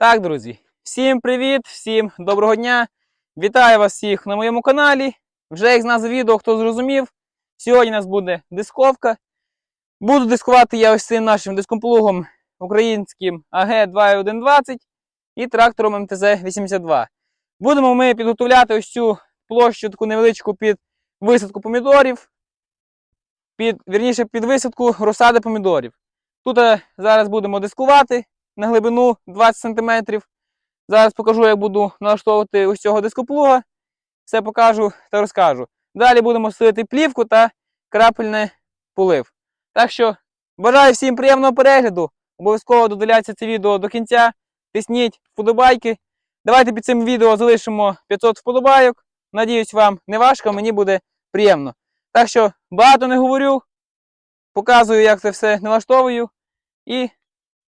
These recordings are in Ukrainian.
Так, друзі, всім привіт, всім доброго дня. Вітаю вас всіх на моєму каналі. Вже як з назви відео, хто зрозумів. Сьогодні у нас буде дисковка. Буду дискувати я ось цим нашим дискомплугом українським АГ-2120 і трактором МТЗ-82. Будемо ми підготовляти ось цю площу таку невеличку під висадку помідорів. Під, вірніше, під висадку розсади помідорів. Тут е, зараз будемо дискувати на глибину 20 см. Зараз покажу, як буду налаштовувати ось цього дископлуга. Все покажу та розкажу. Далі будемо стелити плівку та крапельний полив. Так що бажаю всім приємного перегляду. Обов'язково додивляйте це відео до кінця. Тисніть вподобайки. Давайте під цим відео залишимо 500 вподобайок. Надіюсь, вам не важко, мені буде приємно. Так що багато не говорю. Показую, як це все налаштовую. І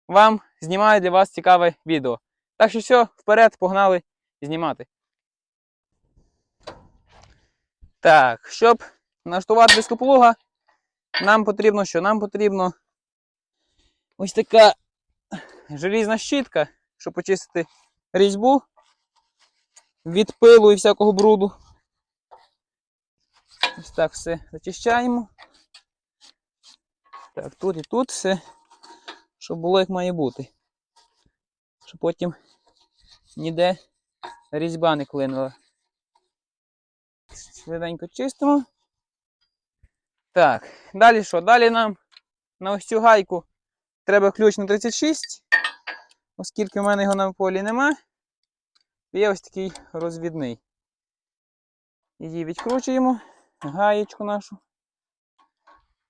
вам знімаю для вас цікаве відео. Так що все, вперед, погнали знімати. Так, щоб налаштувати дископлуга, нам потрібно що? Нам потрібно ось така желізна щітка, щоб почистити різьбу від пилу і всякого бруду. Ось так все зачищаємо. Так, тут і тут все, щоб було як має бути. Щоб потім ніде різьба не клинула. Швиденько чистимо. Так, далі що? Далі нам на ось цю гайку треба ключ на 36, оскільки в мене його на полі нема. Є ось такий розвідний. Її відкручуємо, гаєчку нашу.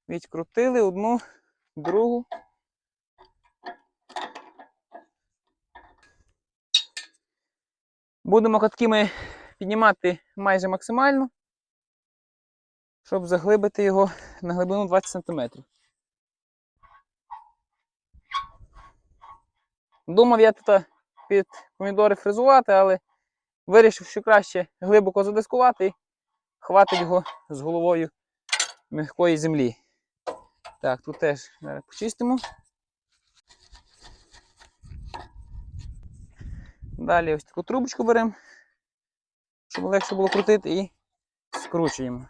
Відкрутили одну, другу. Будемо катками піднімати майже максимально, щоб заглибити його на глибину 20 см. Думав я тут під помідори фрезувати, але вирішив, що краще глибоко задискувати і хватить його з головою м'якої землі. Так, тут теж зараз почистимо. Далі ось таку трубочку беремо, щоб легше було крутити і скручуємо.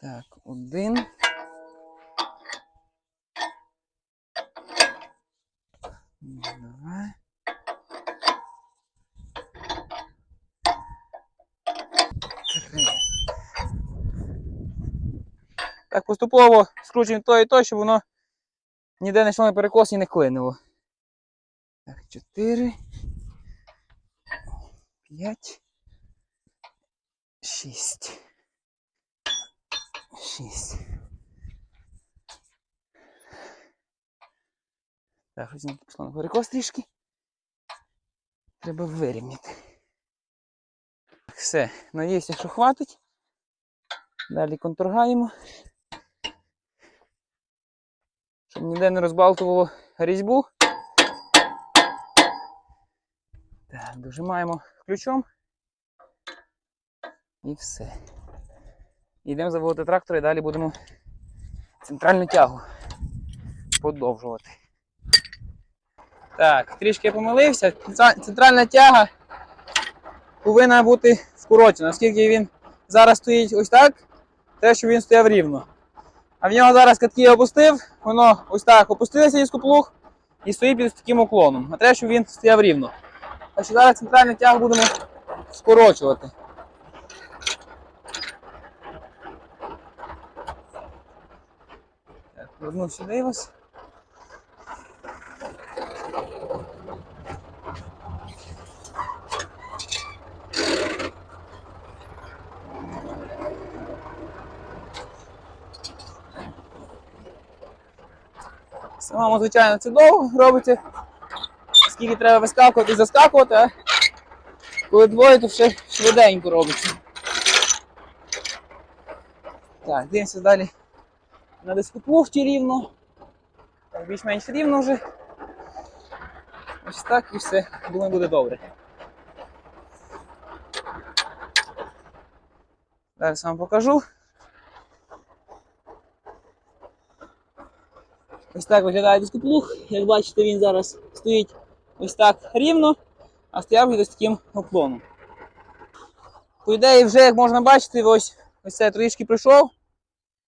Так, один. Два. Три. Так, поступово скручуємо то і то, щоб воно ніде не йшло на перекос і не клинило. Так, чотири. П'ять. Шість. Шість. Так, щось не пішло на перекос трішки. Треба вирівняти. Все, надіюся, що хватить. Далі контургаємо. Щоб ніде не розбалтувало різьбу. Так, дожимаємо ключом. І все. Йдемо заводити трактор і далі будемо центральну тягу подовжувати. Так, трішки я помилився. Центральна тяга повинна бути вкорочена, оскільки він зараз стоїть ось так, те, що він стояв рівно. А в нього зараз катки опустив, воно ось так опустилося із куплуг і стоїть під таким уклоном. А треба, щоб він стояв рівно. Так що зараз центральну тягу будемо скорочувати. Так, одну сюди ось. Самому, звичайно, це довго робиться. Скільки треба вискакувати і заскакувати, а коли двоє, то все швиденько робиться. Так, дивимося далі на дископлуг чи рівно. Більш-менш рівно вже. Ось так і все. Думаю, буде добре. Зараз вам покажу. Ось так виглядає дископлуг. Як бачите, він зараз стоїть ось так рівно, а стояв ось таким уклоном. По ідеї, вже як можна бачити, ось, ось це трішки пройшов,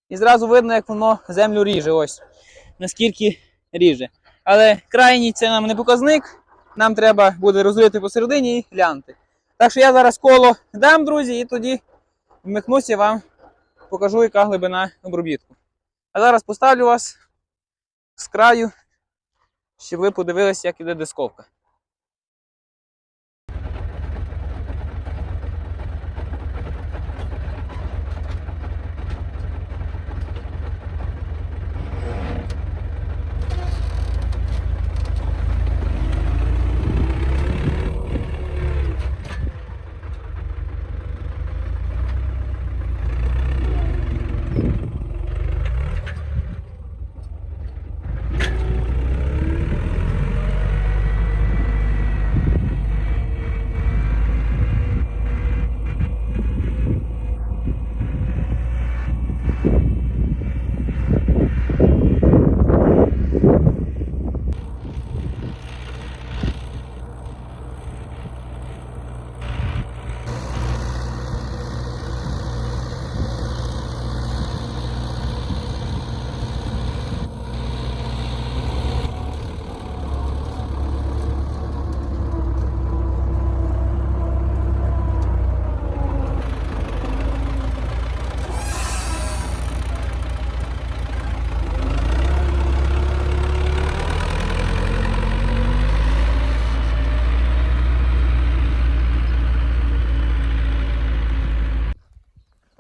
і зразу видно, як воно землю ріже. Ось наскільки ріже. Але крайній це нам не показник. Нам треба буде розрити посередині і глянути. Так що я зараз коло дам, друзі, і тоді вмикнуся вам покажу, яка глибина обробітку. А зараз поставлю вас з краю, щоб ви подивилися, як іде дисковка.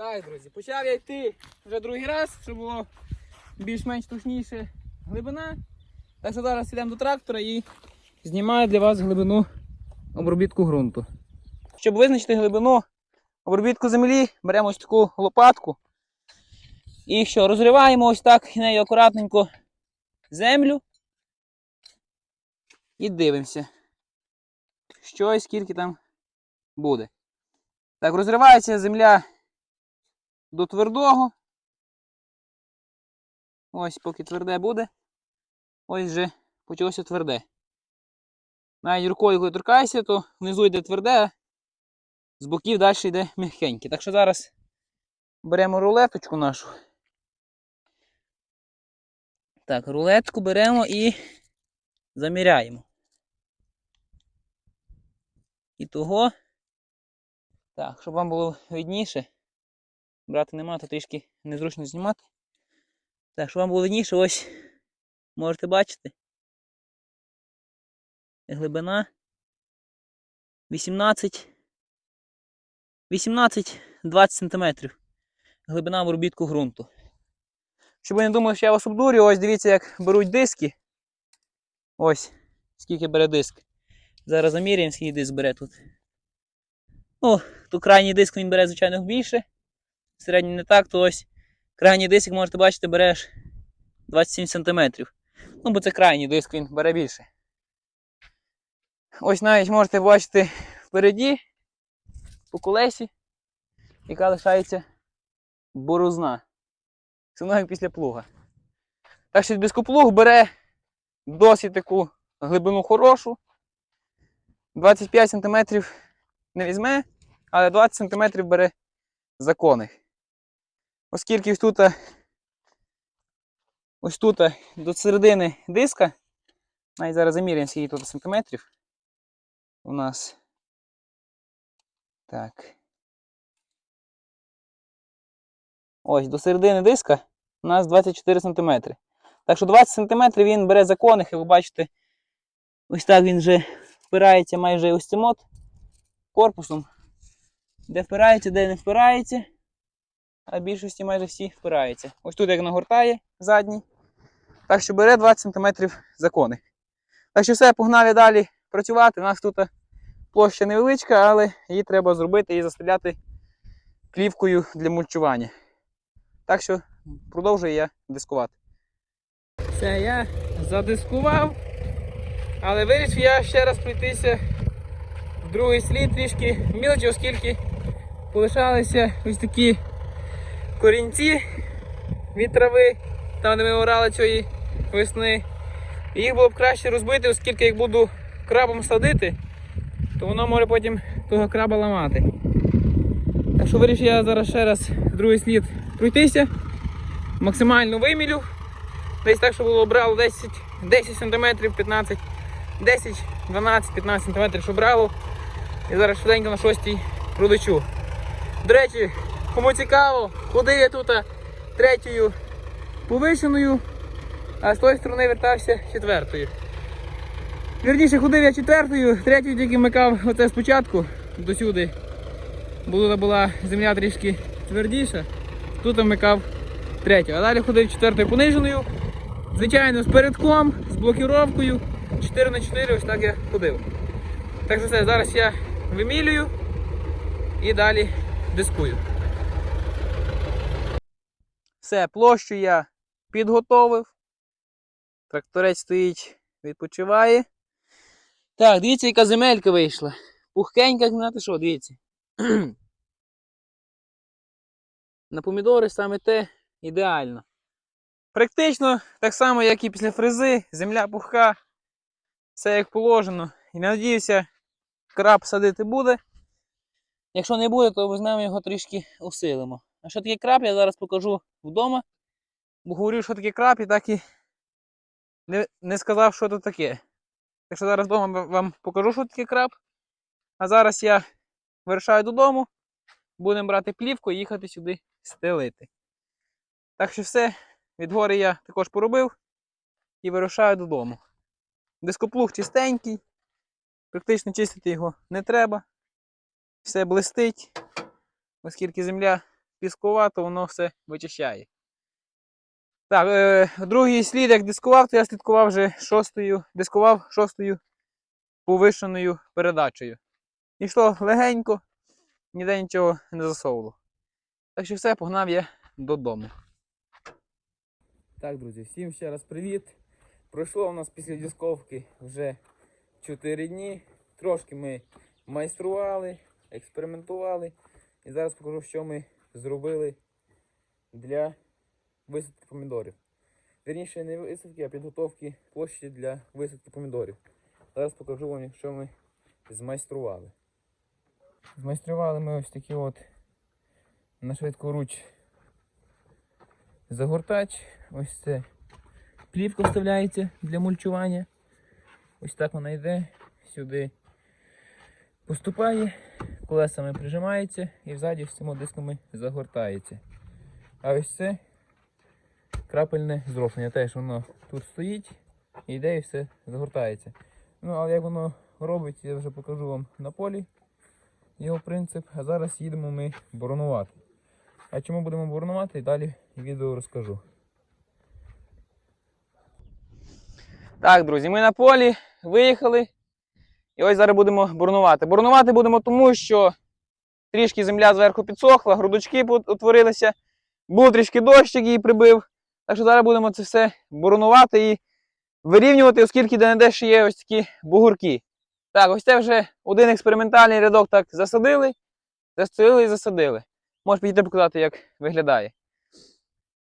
Так, друзі, почав я йти вже другий раз, щоб було більш-менш точніше глибина. Так що зараз йдемо до трактора і знімаю для вас глибину обробітку ґрунту. Щоб визначити глибину обробітку землі, беремо ось таку лопатку. І що, розриваємо ось так нею акуратненько землю. І дивимося, що і скільки там буде. Так, розривається земля до твердого. Ось, поки тверде буде. Ось вже почалося тверде. Навіть рукою, коли торкаєшся, то внизу йде тверде, а з боків далі йде м'якеньке. Так що зараз беремо рулеточку нашу. Так, рулетку беремо і заміряємо. І того. Так, щоб вам було видніше. Брати нема, то трішки незручно знімати. Так, щоб вам було видніше, ось можете бачити. Глибина 18 18-20 см. Глибина обробітку ґрунту. Щоб ви не думали, що я вас обдурю, ось дивіться, як беруть диски. Ось, скільки бере диск. Зараз заміряємо, скільки диск бере тут. Ну, то крайній диск він бере, звичайно, більше середній не так, то ось крайній диск, як можете бачити, береш 27 см. Ну, бо це крайній диск, він бере більше. Ось навіть можете бачити впереді, по колесі, яка лишається борозна. Це як після плуга. Так що дископлуг бере досить таку глибину хорошу. 25 см не візьме, але 20 см бере законних. Оскільки тут, ось тут до середини диска, навіть зараз заміряємо, скільки тут сантиметрів. У нас. Так. Ось до середини диска у нас 24 см. Так що 20 см він бере законних, і ви бачите, ось так він вже впирається майже ось цим от корпусом. Де впирається, де не впирається а в більшості майже всі впираються. Ось тут як нагортає задній. Так що бере 20 см закони. Так що все, погнали далі працювати. У нас тут площа невеличка, але її треба зробити і застріляти плівкою для мульчування. Так що продовжую я дискувати. Все, я задискував, але вирішив я ще раз пройтися в другий слід трішки мілочі, оскільки полишалися ось такі корінці від трави, там де ми орали цієї весни. І їх було б краще розбити, оскільки як буду крабом садити, то воно може потім того краба ламати. Так що вирішив я зараз ще раз другий слід пройтися, максимально вимілю. Десь так, щоб було брало 10, 10 см, 15, 10, 12, 15 см, щоб брало. І зараз швиденько на шостій продачу. До речі, кому цікаво, ходив я тут третьою повишеною, а з тої сторони вертався четвертою. Вірніше, ходив я четвертою, третьою тільки вмикав оце спочатку досюди. Бо тут була земля трішки твердіша, тут вмикав третю. А далі ходив четвертою пониженою. Звичайно, з передком, з блокіровкою. 4 на 4 ось так я ходив. Так що все, зараз я вимілюю і далі дискую. Все, площу я підготовив. Тракторець стоїть, відпочиває. Так, дивіться, яка земелька вийшла. Пухкенька, знаєте що, дивіться. На помідори саме те ідеально. Практично так само, як і після фрези, земля пухка, все як положено. І надіюся, краб садити буде. Якщо не буде, то візьмемо його трішки усилимо. А що таке краб, я зараз покажу вдома. Бо говорю, що таке краб, і так і не, не сказав, що це таке. Так що зараз вдома вам покажу, що таке краб. А зараз я вирушаю додому, будемо брати плівку і їхати сюди стелити. Так що все, від гори я також поробив і вирушаю додому. Дископлуг чистенький, практично чистити його не треба. Все блистить, оскільки земля піскова, то воно все вичищає. Так, е, другий слід, як дискував, то я слідкував вже шостою, дискував шостою повишеною передачею. Ішло легенько, ніде нічого не засовувало. Так що все, погнав я додому. Так, друзі, всім ще раз привіт. Пройшло у нас після дисковки вже 4 дні. Трошки ми майстрували, експериментували. І зараз покажу, що ми зробили для висадки помідорів. Вірніше, не висадки, а підготовки площі для висадки помідорів. Зараз покажу вам, що ми змайстрували. Змайстрували ми ось такі от на швидкоруч загортач. Ось це плівка вставляється для мульчування. Ось так вона йде, сюди поступає, колесами прижимається і взаді цими дисками загортається. А ось це крапельне зрослення. Теж воно тут стоїть і йде і все загортається. Ну, але як воно робить, я вже покажу вам на полі його принцип. А зараз їдемо ми боронувати. А чому будемо боронувати, далі відео розкажу. Так, друзі, ми на полі виїхали. І ось зараз будемо боронувати. Боронувати будемо тому, що трішки земля зверху підсохла, грудочки утворилися, був трішки дощик її прибив. Так що зараз будемо це все боронувати і вирівнювати, оскільки де-не-де ще є ось такі бугурки. Так, ось це вже один експериментальний рядок так засадили, застояли і засадили. Можеш підійти показати, як виглядає.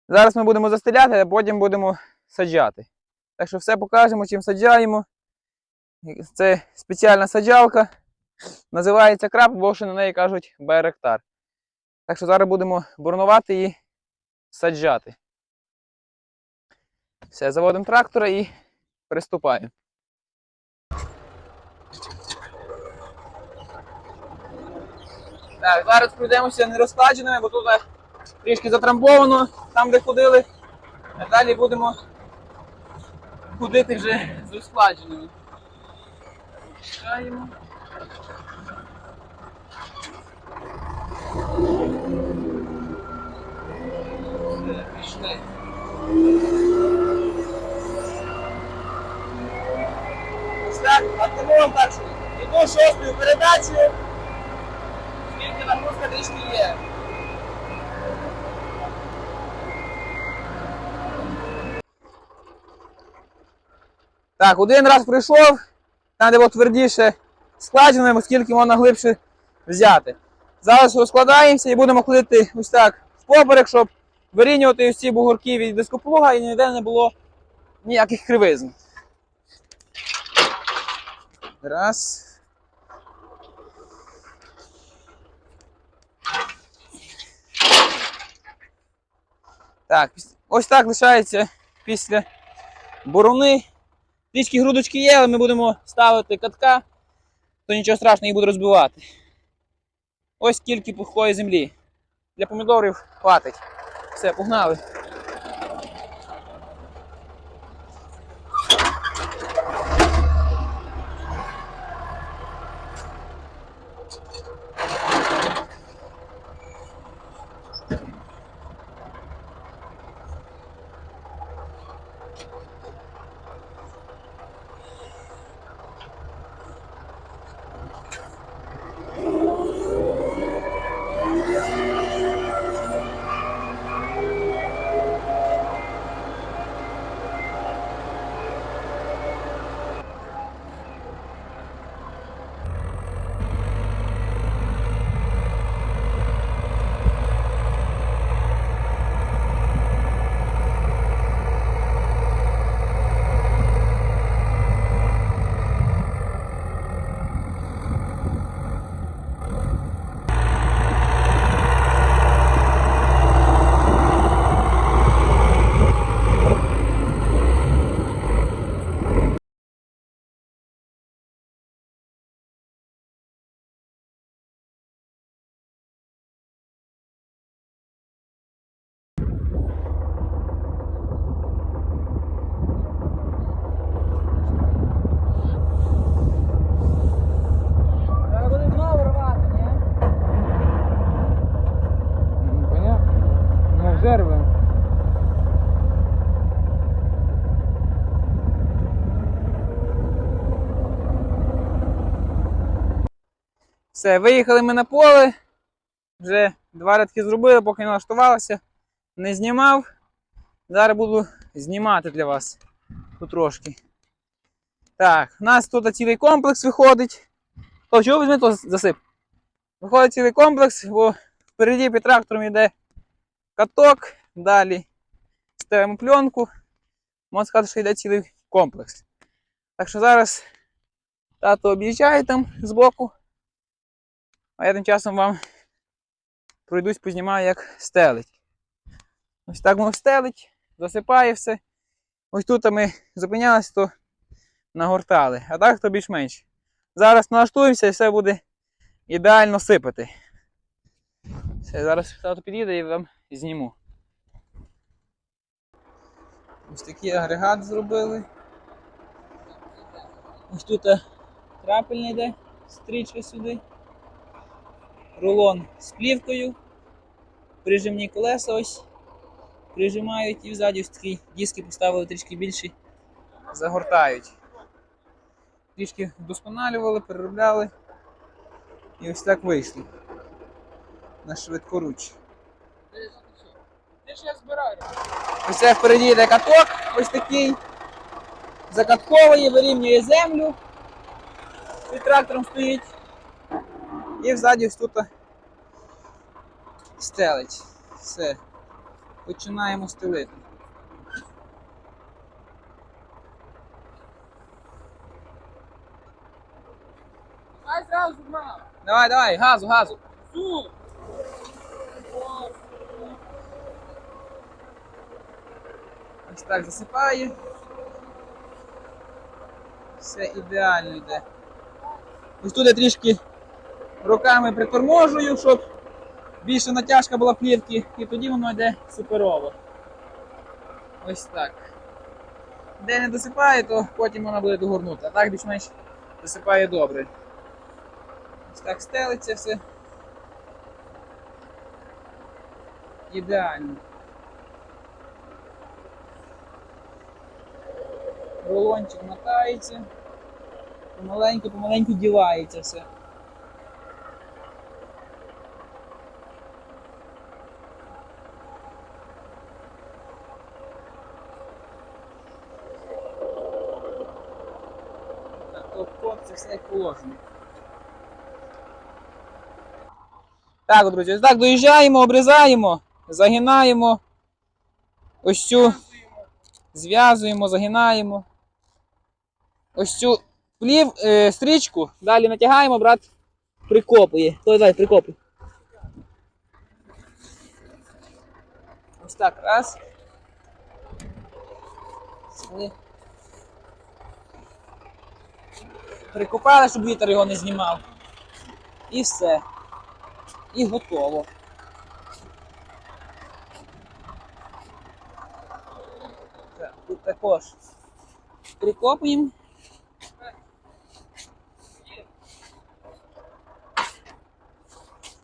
Зараз ми будемо застеляти, а потім будемо саджати. Так що все покажемо, чим саджаємо. Це спеціальна саджалка. Називається краб, бо ще на неї кажуть байректар. Так що зараз будемо бурнувати і саджати. Все, заводимо трактора і приступаємо. Так, зараз пройдемося нерозкладеними, бо тут трішки затрамбовано, там де ходили. А далі будемо ходити вже з розкладеними. Чекаємо. Все, пішли. Так, так що іду шостою передачею. Скільки нагрузка трішки є. Так, один раз прийшов, де було твердіше складено, оскільки можна глибше взяти. Зараз розкладаємося і будемо ходити ось так впоперек, щоб вирівнювати ці бугорки від дископлуга і ніде не було ніяких кривизн. Раз. Так, ось так лишається після борони. Трішки грудочки є, але ми будемо ставити катка, то нічого страшного їх буде розбивати. Ось скільки пухкої землі. Для помідорів хватить. Все, погнали. Зараз буде знову рвати, ні? Понятно? Ну, вже рвем. Все, виїхали ми на поле. Вже два рядки зробили, поки не налаштувалося. Не знімав. Зараз буду знімати для вас потрошки. Так, у нас тут цілий комплекс виходить. То чого візьми, то засип. Виходить цілий комплекс, бо впереді під трактором йде каток, далі ставимо пленку. Можна сказати, що йде цілий комплекс. Так що зараз тато об'їжджає там збоку. А я тим часом вам пройдусь, познімаю, як стелить. Ось так воно стелить, засипає все. Ось тут ми зупинялися, то нагортали, а так то більш-менш. Зараз налаштуємося і все буде ідеально сипати. Все, зараз тато під'їде і вам зніму. Ось такий агрегат зробили. Ось тут крапельна йде, стрічка сюди рулон з плівкою, прижимні колеса ось прижимають і взаді ось такі диски поставили трішки більші, загортають. Трішки вдосконалювали, переробляли. І ось так вийшло. На швидкоруч. Ти ж я збираю. Ось це впереді йде каток, ось такий. Закатковує, вирівнює землю. Під трактором стоїть. І взаді ось тут стелить. Все. Починаємо стелити. Ай зразу на. Давай, давай, газу, газу. Су. Ось так засипає. Все ідеально йде. Ось тут трішки руками приторможую, щоб більше натяжка була плівки, і тоді воно йде суперово. Ось так. Де не досипає, то потім вона буде догорнута. А так більш-менш досипає добре. Ось так стелиться все. Ідеально. Рулончик мотається. Помаленьку, помаленьку дівається все. Топ-топ, це все як. Так, друзі, ось так доїжджаємо, обрізаємо, загинаємо. Ось цю зв'язуємо, загинаємо. Ось цю плів, е, стрічку, далі натягаємо, брат прикопує. Той давай, прикопуй. Ось так, раз. Сюди. Прикопали, щоб вітер його не знімав. І все. І готово. Тут також прикопуємо.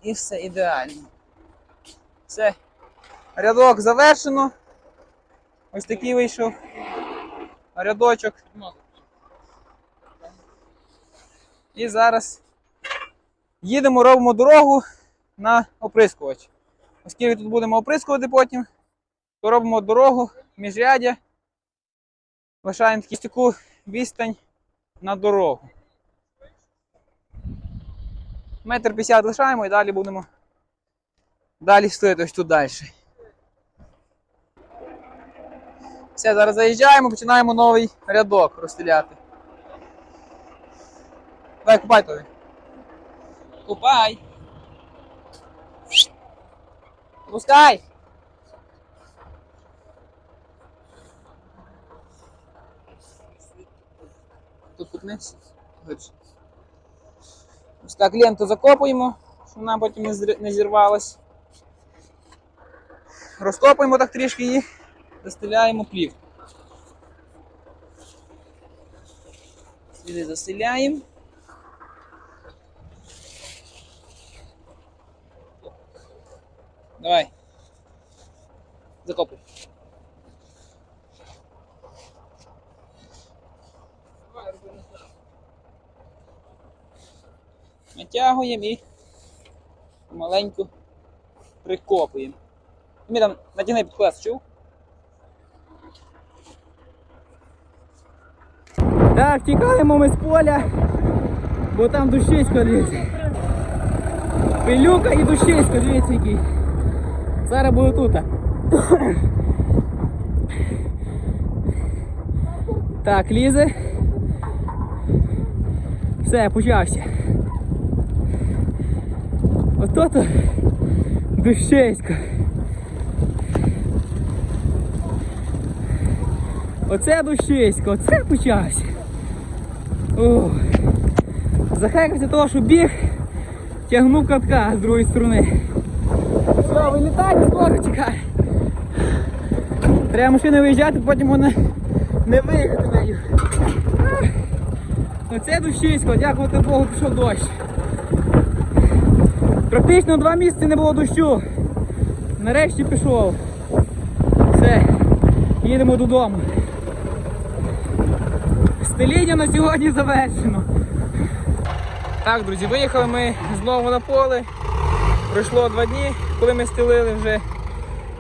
І все ідеально. Все. Рядок завершено. Ось такий вийшов. Рядочок. І зараз їдемо, робимо дорогу на оприскувач. Оскільки тут будемо оприскувати потім, то робимо дорогу міжрядя. Лишаємо таку відстань на дорогу. Метр п'ятдесят лишаємо і далі будемо далі стояти ось тут далі. Все, зараз заїжджаємо, починаємо новий рядок розстріляти. Давай, купай тобі. Купай. Пускай. Тут. Глибше. Ось так ленту закопуємо, щоб вона потім не зірвалась. Розкопуємо так трішки і застеляємо плівку. Сюди застеляємо. Давай. Закопуй. Натягуємо і маленьку прикопуємо. Ми там натягни під колес, чув? Так, тікаємо ми з поля, бо там дощисько лізе. Пилюка і дощисько, дивіться який. Зараз буду тут. Так, лізе. Все, почався. Ото то дощисько. Оце дощисько, оце почався. Ох. Захекався того, що біг, тягнув катка з другої сторони. Все, вилітайте, скоро чекай. Треба машини виїжджати, потім вона не виїхати нею. Оце дощисько, дякувати Богу, пішов дощ. Практично два місяці не було дощу. Нарешті пішов. Все, їдемо додому. Стеління на сьогодні завершено. Так, друзі, виїхали ми знову на поле. Пройшло два дні, коли ми стелили вже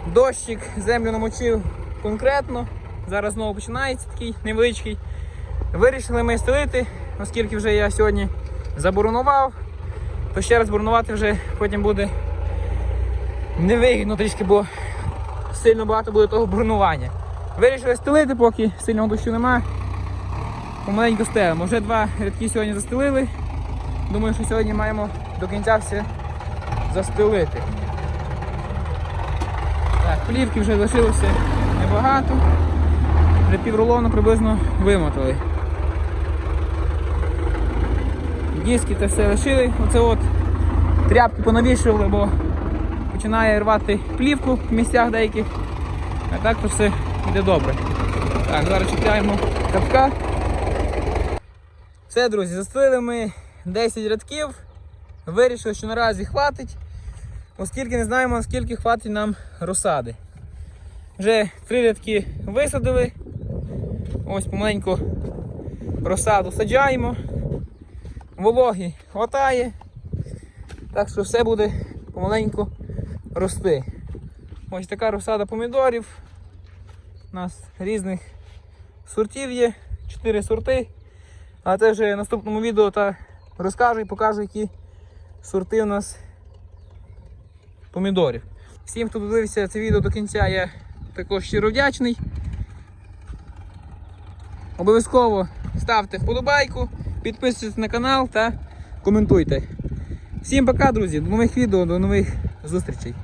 дощик, землю намочив конкретно. Зараз знову починається такий невеличкий. Вирішили ми стелити, оскільки вже я сьогодні заборонував, то ще раз боронувати вже потім буде невигідно трішки, бо сильно багато буде того бронування. Вирішили стелити, поки сильного дощу немає. Помаленьку стелимо. Вже два рядки сьогодні застелили. Думаю, що сьогодні маємо до кінця все застелити. Так, плівки вже лишилося небагато. Вже піврулону приблизно вимотали. Диски це все лишили. Оце от тряпки понавішували, бо починає рвати плівку в місцях деяких. А так то все йде добре. Так, зараз чекаємо капка. Все, друзі, застелили ми 10 рядків. Вирішили, що наразі хватить, оскільки не знаємо, наскільки хватить нам розсади. Вже три рядки висадили. Ось помаленьку розсаду саджаємо. Вологи хватає. Так що все буде помаленьку рости. Ось така розсада помідорів. У нас різних сортів є, 4 сорти. А це вже в наступному відео та розкажу і покажу, які сорти у нас помідорів. Всім, хто додивився це відео до кінця, я також щиро вдячний. Обов'язково ставте вподобайку, підписуйтесь на канал та коментуйте. Всім пока, друзі, до нових відео, до нових зустрічей.